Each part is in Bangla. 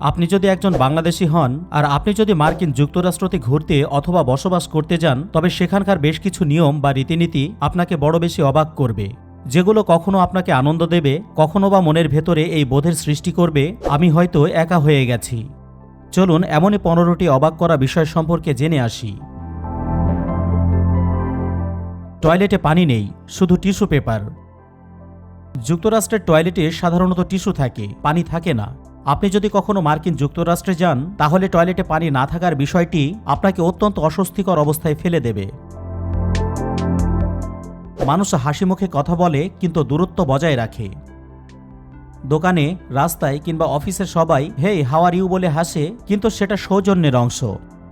আপনি যদি একজন বাংলাদেশি হন আর আপনি যদি মার্কিন যুক্তরাষ্ট্রতে ঘুরতে অথবা বসবাস করতে যান, তবে সেখানকার বেশ কিছু নিয়ম বা রীতিনীতি আপনাকে বড় বেশি অবাক করবে। যেগুলো কখনো আপনাকে আনন্দ দেবে, কখনো বা মনের ভেতরে এই বোধের সৃষ্টি করবে, আমি হয়তো একা হয়ে গেছি। চলুন এমনই পনেরোটি অবাক করা বিষয় সম্পর্কে জেনে আসি। টয়লেটে পানি নেই, শুধু টিস্যু পেপার। যুক্তরাষ্ট্রের টয়লেটে সাধারণত টিস্যু থাকে, পানি থাকে না। আপনি যদি কখনো মার্কিন যুক্তরাষ্ট্রে যান, তাহলে টয়লেটে পানি না থাকার বিষয়টি আপনাকে অত্যন্ত অস্বস্তিকর অবস্থায় ফেলে দেবে। মানুষ হাসি মুখে কথা বলে, কিন্তু দূরত্ব বজায় রাখে। দোকানে, রাস্তায় কিংবা অফিসের সবাই, হেই হাওয়ার ইউ? বলে হাসে, কিন্তু সেটা সৌজন্যের অংশ।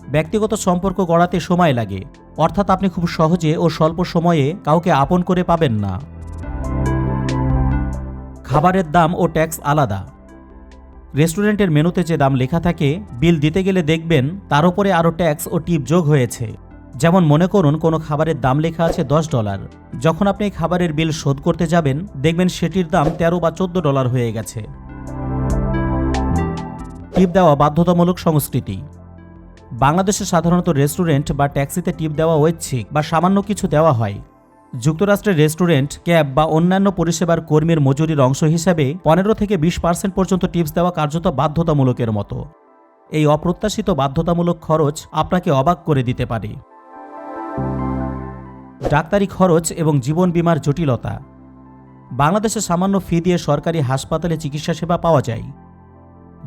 ব্যক্তিগত সম্পর্ক গড়াতে সময় লাগে। অর্থাৎ আপনি খুব সহজে ও স্বল্প সময়ে কাউকে আপন করে পাবেন না। খাবারের দাম ও ট্যাক্স আলাদা। রেস্টুরেন্টের মেনুতে যে দাম লেখা থাকে, বিল দিতে গেলে দেখবেন তার উপরে আরও ট্যাক্স ও টিপ যোগ হয়েছে। যেমন মনে করুন, কোনো খাবারের দাম লেখা আছে দশ ডলার। যখন আপনি খাবারের বিল শোধ করতে যাবেন, দেখবেন সেটির দাম তেরো বা চোদ্দ ডলার হয়ে গেছে। টিপ দেওয়া বাধ্যতামূলক সংস্কৃতি। বাংলাদেশে সাধারণত রেস্টুরেন্ট বা ট্যাক্সিতে টিপ দেওয়া ঐচ্ছিক বা সামান্য কিছু দেওয়া হয়। যুক্তরাষ্ট্রের রেস্টুরেন্ট, ক্যাব বা অন্যান্য পরিষেবার কর্মীর মজুরির অংশ হিসাবে পনেরো থেকে বিশ পার্সেন্ট পর্যন্ত টিপস দেওয়া কার্যত বাধ্যতামূলকের মতো। এই অপ্রত্যাশিত বাধ্যতামূলক খরচ আপনাকে অবাক করে দিতে পারে। ডাক্তারি খরচ এবং জীবন বীমার জটিলতা। বাংলাদেশে সামান্য ফি দিয়ে সরকারি হাসপাতালে চিকিৎসা সেবা পাওয়া যায়।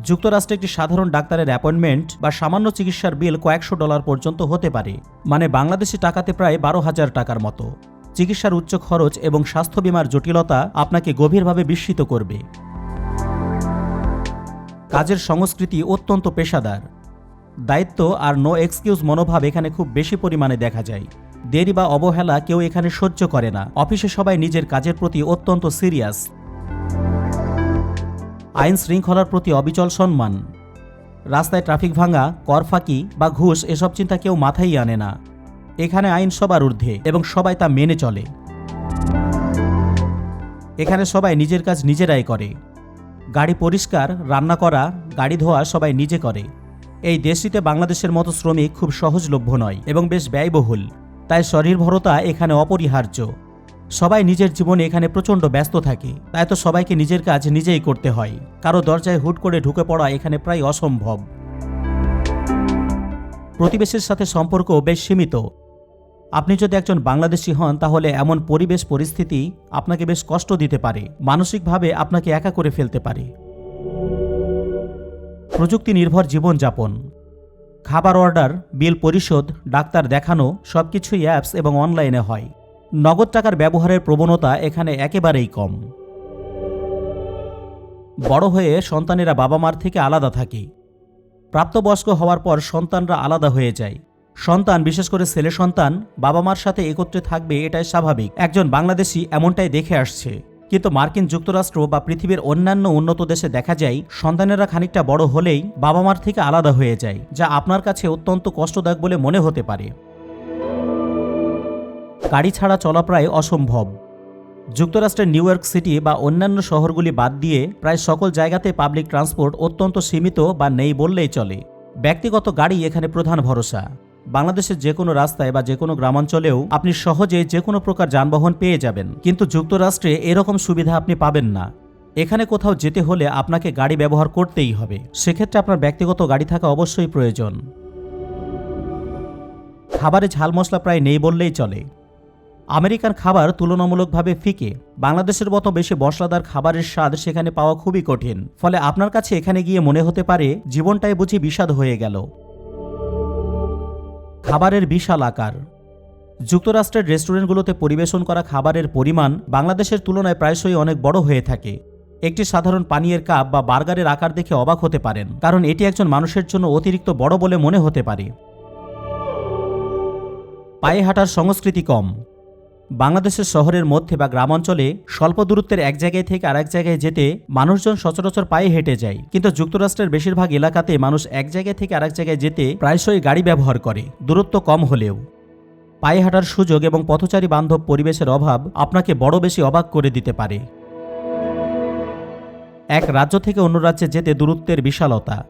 যুক্তরাষ্ট্রে একটি সাধারণ ডাক্তারের অ্যাপয়েন্টমেন্ট বা সামান্য চিকিৎসার বিল কয়েকশো ডলার পর্যন্ত হতে পারে। মানে বাংলাদেশি টাকাতে প্রায় বারো হাজার টাকার মতো। চিকিৎসার উচ্চ খরচ এবং স্বাস্থ্য বীমার জটিলতা আপনাকে গভীরভাবে বিস্মিত করবে। কাজের সংস্কৃতি অত্যন্ত পেশাদার। দায়িত্ব আর নো এক্সকিউজ মনোভাব এখানে খুব বেশি পরিমাণে দেখা যায়। দেরি বা অবহেলা কেউ এখানে সহ্য করে না। অফিসে সবাই নিজের কাজের প্রতি অত্যন্ত সিরিয়াস। আইন শৃঙ্খলার প্রতি অবিচল সম্মান। রাস্তায় ট্রাফিক ভাঙা, কর ফাঁকি বা ঘুষ এসব চিন্তা কেউ মাথায় আনে না। এখানে আইন সবার ঊর্ধ্বে এবং সবাই তা মেনে চলে। এখানে সবাই নিজের কাজ নিজেরাই করে। গাড়ি পরিষ্কার, রান্না করা, গাড়ি ধোয়া সবাই নিজে করে। এই দেশটিতে বাংলাদেশের মতো শ্রমিক খুব সহজলভ্য নয় এবং বেশ ব্যয়বহুল। তাই স্বনির্ভরতা এখানে অপরিহার্য। সবাই নিজের জীবনে এখানে প্রচণ্ড ব্যস্ত থাকে। তাই তো সবাইকে নিজের কাজ নিজেই করতে হয়। কারও দরজায় হুট করে ঢুকে পড়া এখানে প্রায় অসম্ভব। প্রতিবেশের সাথে সম্পর্ক বেশ সীমিত। আপনি যদি একজন বাংলাদেশি হন, তাহলে এমন পরিবেশ পরিস্থিতি আপনাকে বেশ কষ্ট দিতে পারে, মানসিকভাবে আপনাকে একা করে ফেলতে পারে। প্রযুক্তি নির্ভর জীবনযাপন। খাবার অর্ডার, বিল পরিশোধ, ডাক্তার দেখানো সব সবকিছুই অ্যাপস এবং অনলাইনে হয়। নগদ টাকার ব্যবহারের প্রবণতা এখানে একেবারেই কম। বড় হয়ে সন্তানেরা বাবা মার থেকে আলাদা থাকে। প্রাপ্তবয়স্ক হওয়ার পর সন্তানরা আলাদা হয়ে যায়। সন্তান, বিশেষ করে ছেলে সন্তান বাবা মার সাথে একত্রে থাকবে এটাই স্বাভাবিক। একজন বাংলাদেশি এমনটাই দেখে আসছে। কিন্তু মার্কিন যুক্তরাষ্ট্র বা পৃথিবীর অন্যান্য উন্নত দেশে দেখা যায়, সন্তানেরা খানিকটা বড় হলেই বাবা মার থেকে আলাদা হয়ে যায়, যা আপনার কাছে অত্যন্ত কষ্টদায়ক বলে মনে হতে পারে। গাড়ি ছাড়া চলা প্রায় অসম্ভব। যুক্তরাষ্ট্রের নিউ ইয়র্ক সিটি বা অন্যান্য শহরগুলি বাদ দিয়ে প্রায় সকল জায়গাতে পাবলিক ট্রান্সপোর্ট অত্যন্ত সীমিত বা নেই বললেই চলে। ব্যক্তিগত গাড়ি এখানে প্রধান ভরসা। বাংলাদেশের যে কোনো রাস্তায় বা যে কোনো গ্রামাঞ্চলেও আপনি সহজে যে কোনো প্রকার যানবাহন পেয়ে যাবেন। কিন্তু যুক্তরাষ্ট্রে এরকম সুবিধা আপনি পাবেন না। এখানে কোথাও যেতে হলে আপনাকে গাড়ি ব্যবহার করতেই হবে। সেক্ষেত্রে আপনার ব্যক্তিগত গাড়ি থাকা অবশ্যই প্রয়োজন। খাবারে ঝাল মশলা প্রায় নেই বললেই চলে। আমেরিকান খাবার তুলনামূলকভাবে ফিকে। বাংলাদেশের মতো বেশি মশলাদার খাবারের স্বাদ সেখানে পাওয়া খুবই কঠিন। ফলে আপনার কাছে এখানে গিয়ে মনে হতে পারে, জীবনটাই বুঝি বিষাদ হয়ে গেল। খাবারের বিশাল আকার। যুক্তরাষ্ট্রের রেস্টুরেন্টগুলোতে পরিবেশন করা খাবারের পরিমাণ বাংলাদেশের তুলনায় প্রায়শই অনেক বড় হয়ে থাকে। একটি সাধারণ পানীয়ের কাপ বা বার্গারের আকার দেখে অবাক হতে পারেন, কারণ এটি একজন মানুষের জন্য অতিরিক্ত বড় বলে মনে হতে পারে। পায়ে হাঁটার সংস্কৃতি কম। বাংলাদেশের শহরের মধ্যে বা গ্রামাঞ্চলে স্বল্প দূরত্বের এক জায়গায় থেকে আরেক জায়গায় যেতে মানুষজন সচরাচর পায়ে হেঁটে যায়। কিন্তু যুক্তরাষ্ট্রের বেশিরভাগ এলাকাতে মানুষ এক জায়গা থেকে আরেক জায়গায় যেতে প্রায়শই গাড়ি ব্যবহার করে, দূরত্ব কম হলেও। পায়ে হাঁটার সুযোগ এবং পথচারী বান্ধব পরিবেশের অভাব আপনাকে বড় বেশি অবাক করে দিতে পারে। এক রাজ্য থেকে অন্য রাজ্যে যেতে দূরত্বের বিশালতা।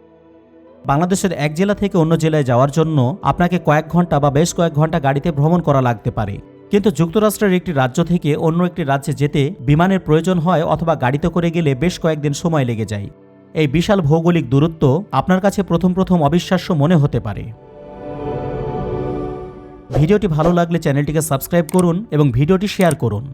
বাংলাদেশের এক জেলা থেকে অন্য জেলায় যাওয়ার জন্য আপনাকে কয়েক ঘণ্টা বা বেশ কয়েক ঘণ্টা গাড়িতে ভ্রমণ করা লাগতে পারে। কিন্তু যুক্তরাষ্ট্রের একটি রাজ্য থেকে অন্য একটি রাজ্যে যেতে বিমানের প্রয়োজন হয় অথবা গাড়িতে করে গেলে বেশ কয়েকদিন সময় লেগে যায়। এই বিশাল ভৌগোলিক দূরত্ব আপনার কাছে প্রথম প্রথম অবিশ্বাস্য মনে হতে পারে। ভিডিওটি ভালো লাগলে চ্যানেলটিকে সাবস্ক্রাইব করুন এবং ভিডিওটি শেয়ার করুন।